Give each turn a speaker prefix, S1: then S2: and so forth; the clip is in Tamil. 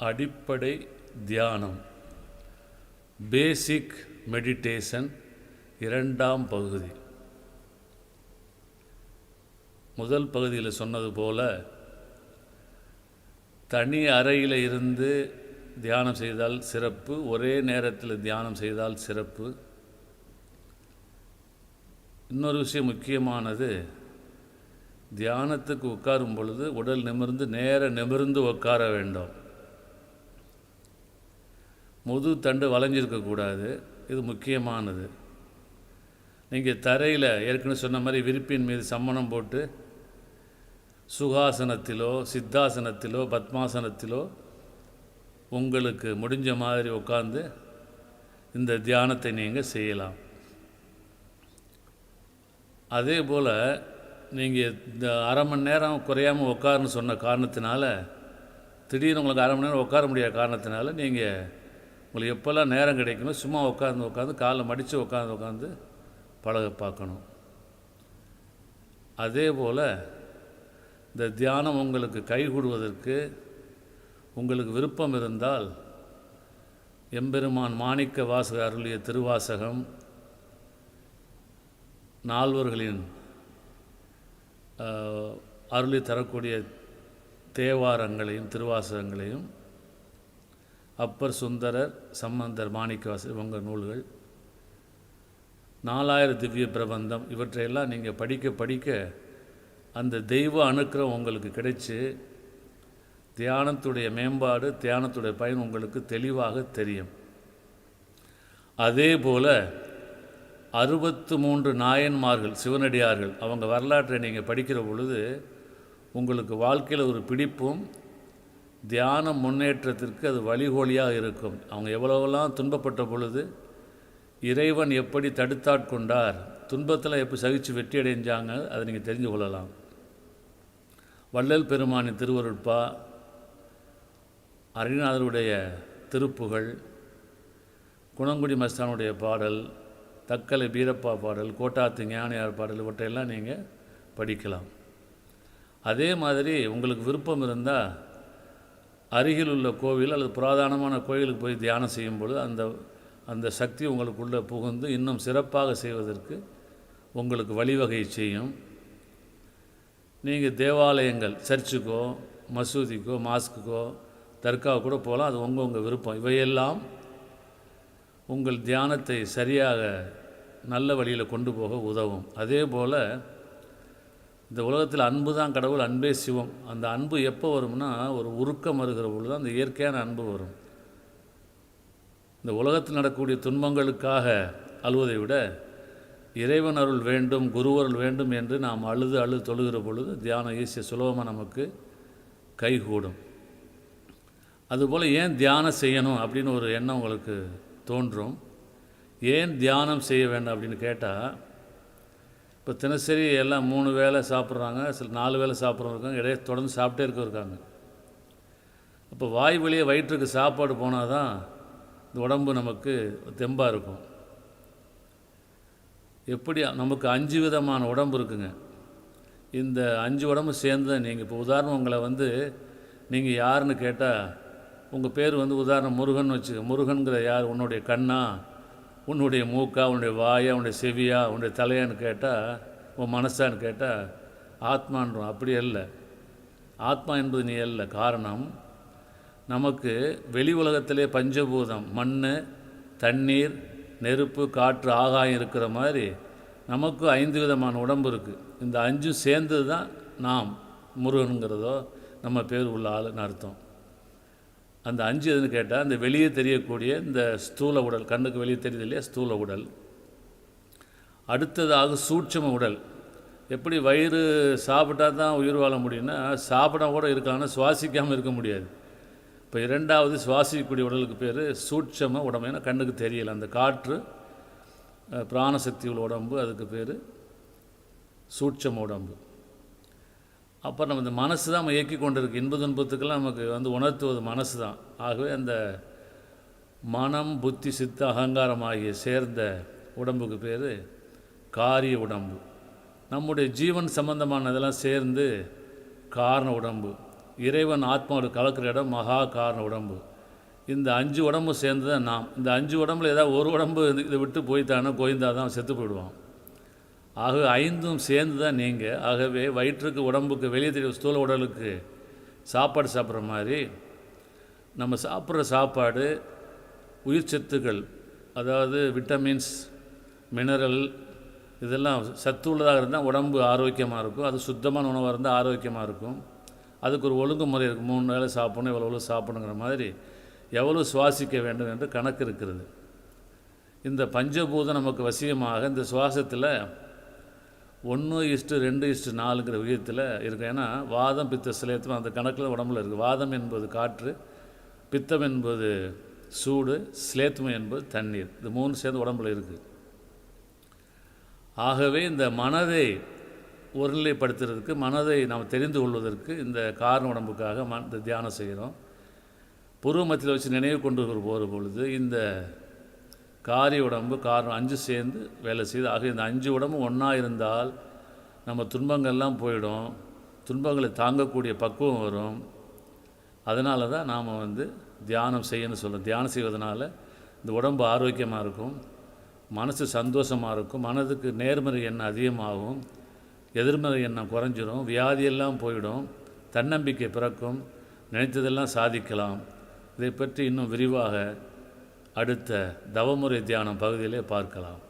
S1: அடிப்படை தியானம். பேசிக் மெடிடேஷன் இரண்டாம் பகுதி. முதல் பகுதியில் சொன்னது போல தனி அறையில் இருந்து தியானம் செய்தால் சிறப்பு ஒரே நேரத்தில் தியானம் செய்தால் சிறப்பு. இன்னொரு விஷயம் முக்கியமானது தியானத்துக்கு உட்காரும் பொழுது உடல் நிமிர்ந்து நேர நிமிர்ந்து உட்கார வேண்டும். முது தண்டு வளைஞ்சிருக்கக்கூடாது இது முக்கியமானது. நீங்கள் தரையில் ஏற்கனவே சொன்ன மாதிரி விரிப்பின் மீது சம்மணம் போட்டு சுகாசனத்திலோ சித்தாசனத்திலோ பத்மாசனத்திலோ உங்களுக்கு முடிஞ்ச மாதிரி உட்காந்து இந்த தியானத்தை நீங்கள் செய்யலாம். அதே போல் நீங்கள் இந்த அரை மணி நேரம் குறையாமல் உட்காருன்னு சொன்ன காரணத்தினால திடீர்னு உங்களுக்கு அரை மணி நேரம் உட்கார முடியாத காரணத்தினால நீங்கள் உங்களுக்கு எப்போல்லாம் நேரம் கிடைக்குமோ சும்மா உட்காந்து உட்காந்து காலை மடித்து உட்காந்து உட்காந்து பழக பார்க்கணும். அதே போல் இந்த தியானம் உங்களுக்கு கைகூடுவதற்கு உங்களுக்கு விருப்பம் இருந்தால் எம்பெருமான் மாணிக்க வாசகர் அருளிய திருவாசகம் நால்வர்களின் அருளி தரக்கூடிய தேவாரங்களையும் திருவாசகங்களையும் அப்பர் சுந்தரர் சம்பந்தர் மாணிக்கவாசர் இவங்க நூல்கள். நாலாயிரம் திவ்ய பிரபந்தம் இவற்றையெல்லாம் நீங்கள் படிக்க படிக்க அந்த தெய்வ அனுக்கிரம் உங்களுக்கு கிடைச்சி தியானத்துடைய மேம்பாடு தியானத்துடைய பயன் உங்களுக்கு தெளிவாக தெரியும். அதே போல் அறுபத்து மூன்று நாயன்மார்கள் சிவனடியார்கள் அவங்க வரலாற்றை நீங்கள் படிக்கிற பொழுது உங்களுக்கு வாழ்க்கையில் ஒரு பிடிப்பும் தியான முன்னேற்றத்திற்கு அது வழிகோலியாக இருக்கும். அவங்க எவ்வளவெல்லாம் துன்பப்பட்ட பொழுது இறைவன் எப்படி தடுத்தாட்கொண்டார் துன்பத்தில் எப்படி சகித்து வெற்றி அடைஞ்சாங்க அதை நீங்கள் தெரிஞ்சு கொள்ளலாம். வள்ளல் பெருமானின் திருவருட்பா அருணாதருடைய திருப்புகழ் குணங்குடி மஸ்தானுடைய பாடல் தக்கலை பீரப்பா பாடல் கோட்டாத்து ஞானியார் பாடல் இவற்றையெல்லாம் நீங்கள் படிக்கலாம். அதே மாதிரி உங்களுக்கு விருப்பம் இருந்தால் அருகில் உள்ள கோவில் அல்லது புராதனமான கோயிலுக்கு போய் தியானம் செய்யும் பொழுது அந்த அந்த சக்தி உங்களுக்குள்ளே புகுந்து இன்னும் சிறப்பாக செய்வதற்கு உங்களுக்கு வழிவகை செய்யும். நீங்கள் தேவாலயங்கள் சர்ச்சுக்கோ மசூதிக்கோ மாஸ்க்குக்கோ தர்கா கூட போகலாம். அது உங்கள் உங்கள் விருப்பம். இவையெல்லாம் உங்கள் தியானத்தை சரியாக நல்ல வழியில் கொண்டு போக உதவும். அதே போல் இந்த உலகத்தில் அன்பு தான் கடவுள் அன்பே சிவம். அந்த அன்பு எப்போ வரும்னா ஒரு உருக்கம் வருகிற பொழுது அந்த இயற்கையான அன்பு வரும். இந்த உலகத்தில் நடக்கக்கூடிய துன்பங்களுக்காக அழுவதை விட இறைவன் அருள் வேண்டும் குருவருள் வேண்டும் என்று நாம் அழுது அழுது தொழுகிற பொழுது தியானம் ஈஸியாக சுலபமாக நமக்கு கைகூடும். அதுபோல் ஏன் தியானம் செய்யணும் அப்படின்னு ஒரு எண்ணம் உங்களுக்கு தோன்றும். ஏன் தியானம் செய்ய வேண்டாம் அப்படின்னு கேட்டால் இப்போ தினசரி எல்லாம் மூணு வேளை சாப்பிட்றாங்க சில நாலு வேளை சாப்பிட்றவங்க இடையே தொடர்ந்து சாப்பிட்டே இருக்க இருக்காங்க. அப்போ வாய் வழியே வயிற்றுக்கு சாப்பாடு போனால் தான் இந்த உடம்பு நமக்கு தெம்பாக இருக்கும். எப்படி நமக்கு அஞ்சு விதமான உடம்பு இருக்குங்க. இந்த அஞ்சு உடம்பு சேர்ந்து தான் நீங்கள் இப்போ உதாரணம் உங்களை வந்து நீங்கள் யாருன்னு கேட்டால் உங்கள் பேர் வந்து உதாரணம் முருகன் வச்சுக்க முருகனுங்கிற யார்? உன்னுடைய கண்ணா? உன்னுடைய மூக்கா உன்னுடைய வாயா உன்னுடைய செவியா உன்னுடைய தலையான்னு கேட்டால் உன் மனசான்னு கேட்டால் ஆத்மான்றோம் அப்படி அல்ல. ஆத்மா என்பது நீ அல்ல. காரணம் நமக்கு வெளி உலகத்திலே பஞ்சபூதம் மண் தண்ணீர் நெருப்பு காற்று ஆகாயம் இருக்கிற மாதிரி நமக்கு ஐந்து விதமான உடம்பு இருக்குது இந்த அஞ்சும் சேர்ந்தது தான் நாம் முருகனுங்கிறதோ நம்ம பேர் உள்ள ஆளுன்னு அர்த்தம். அந்த அஞ்சு எதுன்னு கேட்டால் அந்த வெளியே தெரியக்கூடிய இந்த ஸ்தூல உடல் கண்ணுக்கு வெளியே தெரியுது இல்லையா? ஸ்தூல உடல். அடுத்ததாக சூட்சம உடல். எப்படி வயிறு சாப்பிட்டா தான் உயிர் வாழ முடியும்னா சாப்பிட கூட இருக்கலாம் சுவாசிக்காமல் இருக்க முடியாது. இப்போ இரண்டாவது சுவாசிக்கக்கூடிய உடலுக்கு பேர் சூட்சம உடம்பு. ஏன்னா கண்ணுக்கு தெரியலை. அந்த காற்று பிராணசக்தி உள்ள உடம்பு அதுக்கு பேர் சூட்சம உடம்பு. அப்போ நம்ம இந்த மனசு தான் நம்ம இயக்கி கொண்டு இருக்கு இன்ப துன்பத்துக்கெல்லாம் நமக்கு வந்து உணர்த்துவது மனசு தான். ஆகவே அந்த மனம் புத்தி சித்த அகங்காரம் ஆகிய சேர்ந்த உடம்புக்கு பேர் காரிய உடம்பு. நம்முடைய ஜீவன் சம்பந்தமானதெல்லாம் சேர்ந்து காரண உடம்பு. இறைவன் ஆத்மாவோட கலக்கிற இடம் மகா காரண உடம்பு. இந்த அஞ்சு உடம்பு சேர்ந்து தான் நாம். இந்த அஞ்சு உடம்புல ஏதாவது ஒரு உடம்பு இதை விட்டு போய்த்தானோ கோயந்தா தான் செத்து போயிடுவான். ஆகவே ஐந்தும் சேர்ந்து தான் நீங்கள் ஆகவே வயிற்றுக்கு உடம்புக்கு வெளியே தெரியும் ஸ்தூல உடலுக்கு சாப்பாடு சாப்பிட்ற மாதிரி நம்ம சாப்பிட்ற சாப்பாடு உயிர் சத்துக்கள் அதாவது விட்டமின்ஸ் மினரல் இதெல்லாம் சத்து உள்ளதாக இருந்தால் உடம்பு ஆரோக்கியமாக இருக்கும். அது சுத்தமான உணவாக இருந்தால் ஆரோக்கியமாக இருக்கும். அதுக்கு ஒரு ஒழுங்குமுறை இருக்குது மூணு வேலை சாப்பிடணும் எவ்வளோ எவ்வளோ சாப்பிடணுங்கிற மாதிரி எவ்வளோ சுவாசிக்க வேண்டும் என்று கணக்கு இருக்கிறது. இந்த பஞ்சபூதம் நமக்கு வசியமாக இந்த சுவாசத்தில் ஒன்று இஸ்ட்டு ரெண்டு இஷ்டு நாலுங்கிற விகிதத்தில் இருக்கும் ஏன்னா வாதம் பித்த சிலையத்தும் அந்த கணக்கில் உடம்புல இருக்குது வாதம் என்பது காற்று பித்தம் என்பது சூடு சிலேத்துமம் என்பது தண்ணீர். இது மூணு சேர்ந்து உடம்புல இருக்குது ஆகவே இந்த மனதை ஒருநிலைப்படுத்துறதுக்கு மனதை நாம் தெரிந்து கொள்வதற்கு இந்த காரண உடம்புக்காக ம இந்த தியானம் செய்கிறோம் புருவ மத்தியில் வச்சு நினைவு கொண்டு போகிற பொழுது இந்த காரி உடம்பு காரணம் அஞ்சு சேர்ந்து வேலை செய்து ஆக இந்த அஞ்சு உடம்பு ஒன்றா இருந்தால் நம்ம துன்பங்கள்லாம் போயிடும் துன்பங்களை தாங்கக்கூடிய பக்குவம் வரும். அதனால தான் நாம் வந்து தியானம் செய்யணும்னு சொல்கிறோம் தியானம் செய்வதனால இந்த உடம்பு ஆரோக்கியமாக இருக்கும் மனசு சந்தோஷமாக இருக்கும் மனதுக்கு நேர்மறை எண்ணம் அதிகமாகும் எதிர்மறை எண்ணம் குறைஞ்சிரும் வியாதியெல்லாம் போயிடும் தன்னம்பிக்கை பிறக்கும் நினைத்ததெல்லாம் சாதிக்கலாம். இதை பற்றி இன்னும் விரிவாக அடுத்த தவமுறை தியானம் பகுதியிலே பார்க்கலாம்.